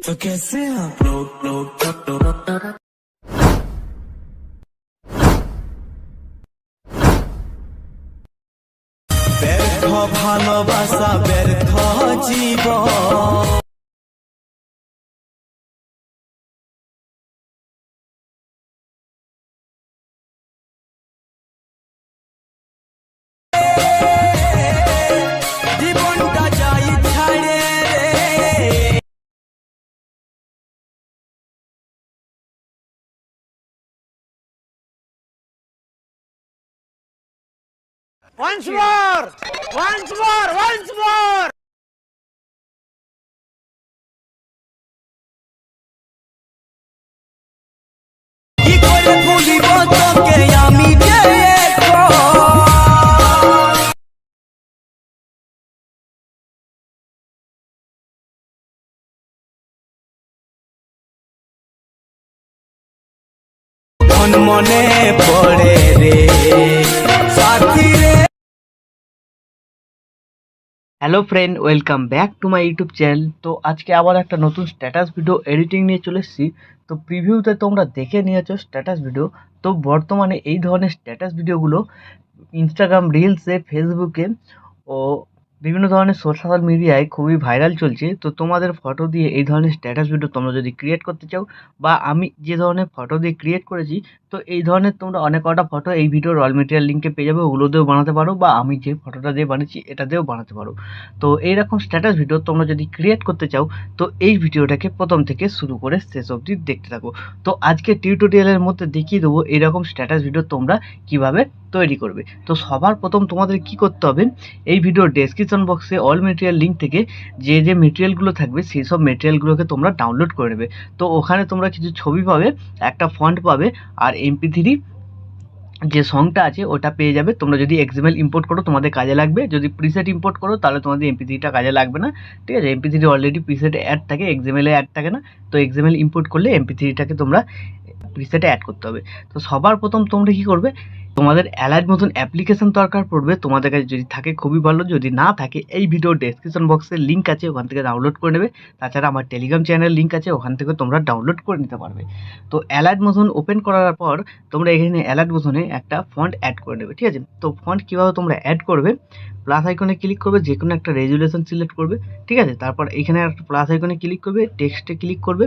तो कैसे आप लोग लोग ব্যর্থ ভালোবাসা ব্যর্থ জীবন Once more! Once more! Once more! কি করে ভুলিব মন মনে পড়ে রে hello friend welcome back to my YouTube channel তো আজকে আবার একটা নতুন স্ট্যাটাস ভিডিও এডিটিং নিয়ে চলে এসেছি। তো প্রিভিউতে তোমরা দেখে নিয়েছো স্ট্যাটাস ভিডিও তো বর্তমানে এই ধরনের স্ট্যাটাস ভিডিওগুলো ইনস্টাগ্রাম রিলসে ফেসবুকে ও বিভিন্ন ধরনের সোশ্যাল মিডিয়ায় খুবই ভাইরাল চলছে। তো তোমাদের ফটো দিয়ে এই ধরনের স্ট্যাটাস ভিডিও তোমরা যদি ক্রিয়েট করতে চাও বা আমি যে ধরনের ফটো দিয়ে ক্রিয়েট করেছি তো এই ধরনের তোমরা অনেক কটা ফটো এই ভিডিওর রল মেটেরিয়াল লিঙ্কে পেয়ে যাবে, ওগুলো দিয়েও বানাতে পারো বা আমি যে ফটোটা দিয়ে বানিয়েছি এটা দিয়েও বানাতে পারো। তো এইরকম স্ট্যাটাস ভিডিও তোমরা যদি ক্রিয়েট করতে চাও, তো এই ভিডিওটাকে প্রথম থেকে শুরু করে শেষ অবধি দেখতে থাকো। তো আজকে টিউটোরিয়ালের মধ্যে দেখিয়ে দেবো এরকম স্ট্যাটাস ভিডিও তোমরা কীভাবে তৈরি করবে। তো সবার প্রথম তোমাদের কি করতে হবে, এই ভিডিওর ডেসক্রিপশন বক্সে অল মেটেরিয়াল লিঙ্ক থেকে যে যে মেটেরিয়ালগুলো থাকবে, সেই সব মেটেরিয়ালগুলোকে তোমরা ডাউনলোড করে নেবে। তো ওখানে তোমরা কিছু ছবি পাবে, একটা ফন্ট পাবে, আর এমপি থ্রি যে সংটা আছে, ওটা পেয়ে যাবে। তোমরা যদি এক্সএমএল ইম্পোর্ট করো, তোমাদের কাজে লাগবে। যদি প্রিসেট ইম্পোর্ট করো, তাহলে তোমাদের এমপি থ্রিটা কাজে লাগবে না। ঠিক আছে? MP three already preset add থাকে এক্সএমএলে অ্যাড থাকে না। তো এক্সএমএল ইম্পোর্ট করলে এমপি থ্রিটাকে তোমরা প্রিসেটে অ্যাড করতে হবে। তো সবার প্রথম তোমরা কী করবে? তোমাদের অ্যালাইড মতন অ্যাপ্লিকেশন দরকার পড়বে, তোমাদের কাছে যদি থাকে খুবই ভালো, যদি না থাকে এই ভিডিও ডেসক্রিপশন বক্সের লিঙ্ক আছে, ওখান থেকে ডাউনলোড করে নেবে। তাছাড়া আমার টেলিগ্রাম চ্যানেল লিঙ্ক আছে, ওখান থেকে তোমরা ডাউনলোড করে নিতে পারবে। তো অ্যালাইড মতন ওপেন করার পর, তোমরা এখানে অ্যালাইড মতনে একটা ফন্ট অ্যাড করে নেবে, ঠিক আছে? তো ফন্ট কীভাবে তোমরা অ্যাড করবে? প্লাস আইকনে ক্লিক করবে যে কোনো একটা রেজুলেশন সিলেক্ট করবে, ঠিক আছে? তারপর এখানে একটা প্লাস আইকনে ক্লিক করবে টেক্সটে ক্লিক করবে।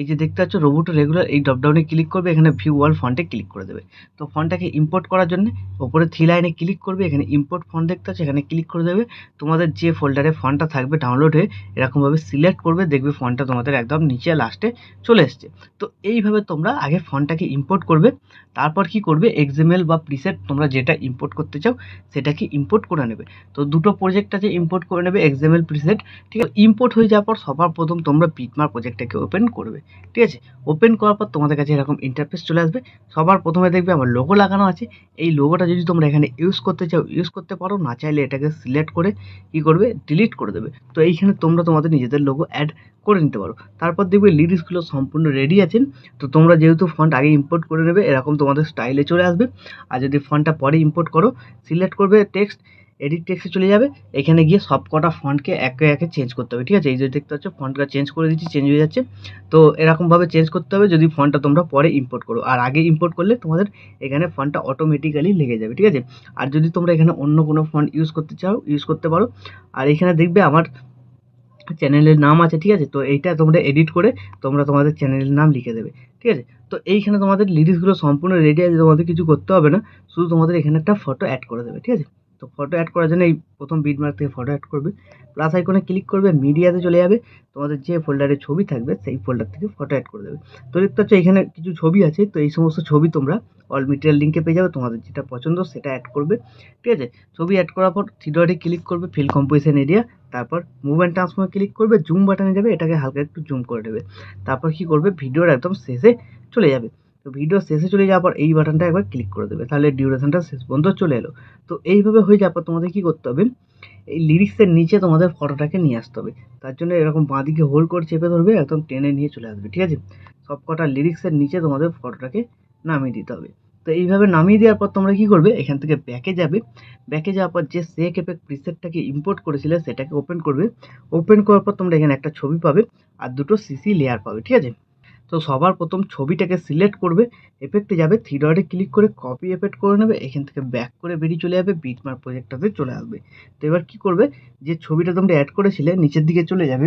এই যে দেখতে পাচ্ছ রোবোটো রেগুলার এই ড্রপডাউনে ক্লিক করবে, এখানে ভিউ ওয়াল ফন্টে ক্লিক করে দেবে। তো ফন্টটাকে ইম্পোর্ট করার জন্য ওপরে থ্রি লাইনে ক্লিক করবে, এখানে ইম্পোর্ট ফন্ট দেখতে পাচ্ছ, এখানে ক্লিক করে দেবে। তোমাদের যে ফোল্ডারে ফন্টটা থাকবে ডাউনলোড হয়ে, এরকমভাবে সিলেক্ট করবে, দেখবে ফন্টটা তোমাদের একদম নিচে লাস্টে চলে এসছে। তো এইভাবে তোমরা আগে ফন্টটাকে ইম্পোর্ট করবে, তারপর কি করবে? এক্সএমএল বা প্রিসেট তোমরা যেটা ইম্পোর্ট করতে চাও, সেটাকে ইম্পোর্ট করে নেবে। তো দুটো প্রজেক্ট আছে ইম্পোর্ট করে নেবে এক্সএমএল প্রিসেট ঠিক আছে? ইম্পোর্ট হয়ে যাওয়ার পর সবার প্রথম তোমরা পিটমার প্রজেক্টটাকে ওপেন করবে, ঠিক আছে? ওপেন করার পর তোমাদের কাছে এরকম ইন্টারফেস চলে আসবে, সবার প্রথমে দেখবে আমার লোগো লাগানো আছে, এই লোগোটা যদি তোমরা এখানে ইউজ করতে চাও ইউজ করতে পারো, না চাইলে এটাকে সিলেক্ট করে কি করবে? ডিলিট করে দেবে। তো এইখানে তোমরা তোমাদের নিজেদের লোগো অ্যাড করে নিতে পারো। তারপর দেখবে লিরিক্সগুলো সম্পূর্ণ রেডি আছেন তো তোমরা যেহেতু ফন্ট আগে ইম্পোর্ট করে নেবে, এরকম তোমাদের স্টাইলে চলে আসবে। আর যদি ফন্টটা পরে ইম্পোর্ট করো সিলেক্ট করবে টেক্সট এডিট টেক্সটে চলে যাবে। এখানে গিয়ে সব কটা ফন্টকে একে একে চেঞ্জ করতে হবে, ঠিক আছে? এই যে দেখতে পাচ্ছ ফন্টটা চেঞ্জ করে দিচ্ছি চেঞ্জ হয়ে যাচ্ছে। তো এরকমভাবে চেঞ্জ করতে হবে, যদি ফন্টটা তোমরা পরে ইম্পোর্ট করো। আর আগে ইম্পোর্ট করলে তোমাদের এখানে ফন্টটা অটোমেটিক্যালি লেগে যাবে, ঠিক আছে? আর যদি তোমরা এখানে অন্য কোনো ফন্ট ইউজ করতে চাও ইউজ করতে পারো। আর এখানে দেখবে আমার চ্যানেলের নাম আছে, ঠিক আছে? তো এইটা তোমরা এডিট করে তোমরা তোমাদের চ্যানেলের নাম লিখে দেবে, ঠিক আছে? তো এইখানে তোমাদের লিরিক্সগুলো সম্পূর্ণ রেডি আছে, তোমাদের কিছু করতে হবে না। শুধু তোমাদের এখানে একটা ফটো অ্যাড করে দেবে, ঠিক আছে? তো ফটো অ্যাড করার জন্য এই প্রথম বিটমার্ক থেকে ফটো অ্যাড করবে। প্লাস আইকনে ক্লিক করবে মিডিয়াতে চলে যাবে। তোমাদের যে ফোল্ডারে ছবি থাকবে, সেই ফোল্ডার থেকে ফটো অ্যাড করে দেবে। তো দেখতে পাচ্ছ এখানে কিছু ছবি আছে, তো এই সমস্ত ছবি তোমরা অল মেটেরিয়াল লিঙ্কে পেয়ে যাবে, তোমাদের যেটা পছন্দ সেটা অ্যাড করবে। ঠিক আছে? ছবি অ্যাড করার পর থ্রি ক্লিক করবে ফিল কম্পোজিশন এরিয়া তারপর মুভ অ্যান্ড ট্রান্সফর্মে ক্লিক করবে জুম বাটনে যাবে, এটাকে হালকা একটু জুম করে দেবে তারপর কি করবে? ভিডিওর একদম শেষে চলে যাবে। তো ভিডিও শেষে চলে যাওয়ার পর এই বাটনটা একবার ক্লিক করে দেবে, তাহলে ডিউরেশনটা শেষ পর্যন্ত চলে এলো। তো এইভাবে হয়ে যাওয়ার পর তোমাদের কী করতে হবে? এই লিরিক্সের নিচে তোমাদের ফটোটাকে নিয়ে আসতে হবে। তার জন্য এরকম বাঁদিকে হোল্ড করে চেপে ধরবে, একদম টেনে নিয়ে চলে আসবে, ঠিক আছে? সব কটা লিরিক্সের নিচে তোমাদের ফটোটাকে নামিয়ে দিতে হবে। তো এইভাবে নামিয়ে দেওয়ার পর তোমরা কি করবে? এখান থেকে ব্যাকে যাবে। ব্যাকে যাওয়ার পর যে সেক এফেক্ট প্রিসেটটাকে ইম্পোর্ট করেছিলে, সেটাকে ওপেন করবে। ওপেন করার পর তোমরা এখানে একটা ছবি পাবে, আর দুটো সিসি লেয়ার পাবে, ঠিক আছে? তো সবার প্রথম ছবিটাকে সিলেক্ট করবে এফেক্টে যাবে থ্রি ডটে ক্লিক করে কপি এফেক্ট করে নেবে, এখান থেকে ব্যাক করে বেরিয়ে চলে যাবে বিটমার প্রজেক্টটাতে চলে আসবে। তো এবার কী করবে? যে ছবিটা তোমরা অ্যাড করেছিলে, নিচের দিকে চলে যাবে।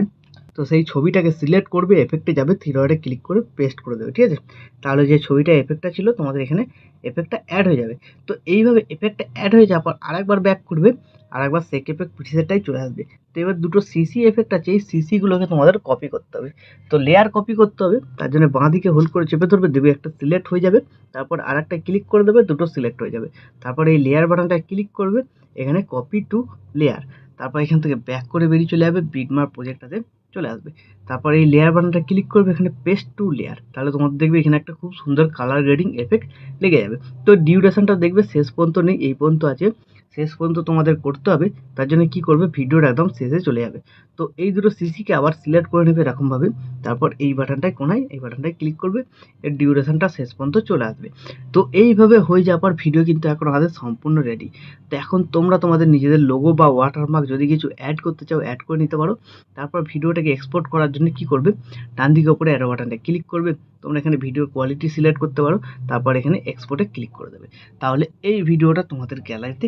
তো সেই ছবিটাকে সিলেক্ট করবে এফেক্টে যাবে থ্রি ক্লিক করে পেস্ট করে দেবে, ঠিক আছে? তাহলে যে ছবিটা এফেক্টটা ছিল, তোমাদের এখানে এফেক্টটা অ্যাড হয়ে যাবে। তো এইভাবে এফেক্টটা অ্যাড হয়ে যাওয়ার পর আরেকবার ব্যাক করবে, আরেকবার সেক এফেক্ট প্রিসেটটাই চলে আসবে। তো এবার দুটো সিসি এফেক্ট আছে, এই সিসিগুলোকে তোমাদের কপি করতে হবে। তো লেয়ার কপি করতে হবে, তার জন্য বাঁ দিকে হোল্ড করে চেপে ধরবে দেবে একটা সিলেক্ট হয়ে যাবে, তারপর আর একটা ক্লিক করে দেবে, দুটো সিলেক্ট হয়ে যাবে। তারপর এই লেয়ার বাটনটা ক্লিক করবে, এখানে কপি টু লেয়ার তারপর এখান থেকে ব্যাক করে বেরিয়ে চলে যাবে বিটমার প্রজেক্টটাতে চলে আসবে। তারপর এই লেয়ার বাটনটা ক্লিক করবে এখানে পেস্ট টু লেয়ার তাহলে তোমাদের দেখবে এখানে একটা খুব সুন্দর কালার গ্রেডিং এফেক্ট লেগে যাবে। তো ডিউরেশনটা দেখবে শেষ পর্যন্ত নেই, এই পর্যন্ত আছে। শেষ পর্যন্ত তোমাদের করতে হবে, তার জন্য কি করবে? ভিডিওর একদম শেষে চলে যাবে। তো এই দুটো সিসিকে আবার সিলেক্ট করে নেবে এরকমভাবে। তারপর এই বাটনটায় কোনায়, এই বাটনটায় ক্লিক করবে, এর ডিউরেশনটা শেষ পর্যন্ত চলে আসবে। তো এইভাবে হয়ে যাওয়ার পর ভিডিও কিন্তু এখন আমাদের সম্পূর্ণ রেডি তো এখন তোমরা তোমাদের নিজেদের লোগো বা ওয়াটারমার্ক যদি কিছু অ্যাড করতে চাও অ্যাড করে নিতে পারো। তারপর ভিডিওটাকে এক্সপোর্ট করার জন্য কি করবে? ডান দিকে ওপরে অ্যারো বাটনটা ক্লিক করবে। তোমরা এখানে ভিডিও কোয়ালিটি সিলেক্ট করতে পারো। তারপর এখানে এক্সপোর্টে ক্লিক করে দেবে। তাহলে এই ভিডিওটা তোমাদের গ্যালারিতে